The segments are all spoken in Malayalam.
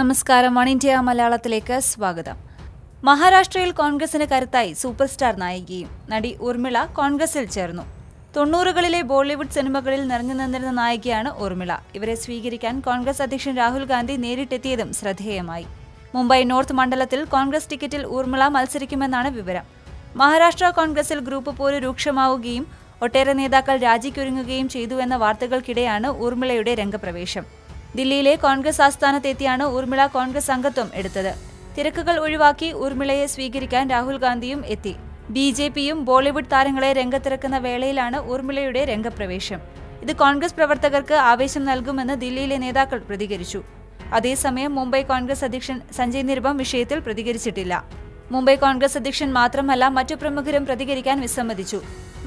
നമസ്കാരം. വൺ ഇന്ത്യ മലയാളത്തിലേക്ക് സ്വാഗതം. മഹാരാഷ്ട്രയിൽ കോൺഗ്രസിന് കരുത്തായി സൂപ്പർ സ്റ്റാർ നായികയും നടി ഉർമിള കോൺഗ്രസിൽ ചേർന്നു. തൊണ്ണൂറുകളിലെ ബോളിവുഡ് സിനിമകളിൽ നിറഞ്ഞു നിന്നിരുന്ന നായികയാണ് ഉർമിള ഇവരെ സ്വീകരിക്കാൻ കോൺഗ്രസ് അധ്യക്ഷൻ രാഹുൽ ഗാന്ധി നേരിട്ടെത്തിയതും ശ്രദ്ധേയമായി. മുംബൈ നോർത്ത് മണ്ഡലത്തിൽ കോൺഗ്രസ് ടിക്കറ്റിൽ ഊർമിള മത്സരിക്കുമെന്നാണ് വിവരം. മഹാരാഷ്ട്ര കോൺഗ്രസിൽ ഗ്രൂപ്പ് പോര് രൂക്ഷമാവുകയും ഒട്ടേറെ നേതാക്കൾ രാജിക്കൊരുങ്ങുകയും ചെയ്തുവെന്ന വാർത്തകൾക്കിടെയാണ് ഊർമിളയുടെ രംഗപ്രവേശം. ദില്ലിയിലെ കോൺഗ്രസ് ആസ്ഥാനത്തെത്തിയാണ് ഊർമിള കോൺഗ്രസ് അംഗത്വം എടുത്തത്. തിരക്കുകൾ ഒഴിവാക്കി ഊർമിളയെ സ്വീകരിക്കാൻ രാഹുൽ ഗാന്ധിയും എത്തി. ബി ജെ പിയും ബോളിവുഡ് താരങ്ങളെ രംഗത്തിറക്കുന്ന വേളയിലാണ് ഊർമിളയുടെ രംഗപ്രവേശം. ഇത് കോൺഗ്രസ് പ്രവർത്തകർക്ക് ആവേശം നൽകുമെന്ന് ദില്ലിയിലെ നേതാക്കൾ പ്രതികരിച്ചു. അതേസമയം മുംബൈ കോൺഗ്രസ് അധ്യക്ഷൻ സഞ്ജയ് നിരുപം വിഷയത്തിൽ പ്രതികരിച്ചിട്ടില്ല. മുംബൈ കോൺഗ്രസ് അധ്യക്ഷൻ മാത്രമല്ല മറ്റു പ്രമുഖരും പ്രതികരിക്കാൻ വിസമ്മതിച്ചു.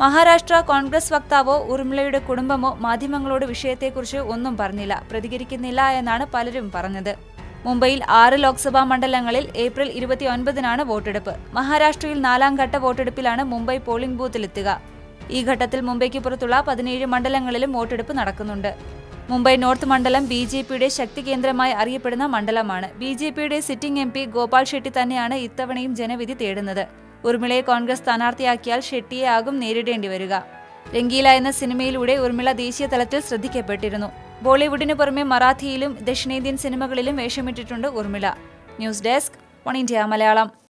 മഹാരാഷ്ട്ര കോൺഗ്രസ് വക്താവോ ഉർമിളയുടെ കുടുംബമോ മാധ്യമങ്ങളോട് വിഷയത്തെക്കുറിച്ച് ഒന്നും പറഞ്ഞില്ല പ്രതികരിക്കുന്നില്ല എന്നാണ് പലരും പറഞ്ഞത്. മുംബൈയിൽ ആറ് ലോക്സഭാ മണ്ഡലങ്ങളിൽ ഏപ്രിൽ ഇരുപത്തിയൊൻപതിനാണ് വോട്ടെടുപ്പ്. മഹാരാഷ്ട്രയിൽ നാലാം ഘട്ട വോട്ടെടുപ്പിലാണ് മുംബൈ പോളിംഗ് ബൂത്തിലെത്തുക. ഈ ഘട്ടത്തിൽ മുംബൈക്ക് പുറത്തുള്ള പതിനേഴ് മണ്ഡലങ്ങളിലും വോട്ടെടുപ്പ് നടക്കുന്നുണ്ട്. മുംബൈ നോർത്ത് മണ്ഡലം ബി ജെ പിയുടെ ശക്തി കേന്ദ്രമായി അറിയപ്പെടുന്ന മണ്ഡലമാണ്. ബി ജെ പിയുടെ sitting M P Gopal Shetty തന്നെയാണ് ഇത്തവണയും ജനവിധി തേടുന്നത്. ഉർമിളയെ കോൺഗ്രസ് സ്ഥാനാർത്ഥിയാക്കിയാൽ ഷെട്ടിയെ ആകും നേരിടേണ്ടി വരിക. രംഗീല എന്ന സിനിമയിലൂടെ ഉർമിള ദേശീയ തലത്തിൽ ശ്രദ്ധിക്കപ്പെട്ടിരുന്നു. ബോളിവുഡിന് പുറമെ മറാഠിയിലും ദക്ഷിണേന്ത്യൻ സിനിമകളിലും വേഷമിട്ടിട്ടുണ്ട് Urmila. News desk one India Malayalam.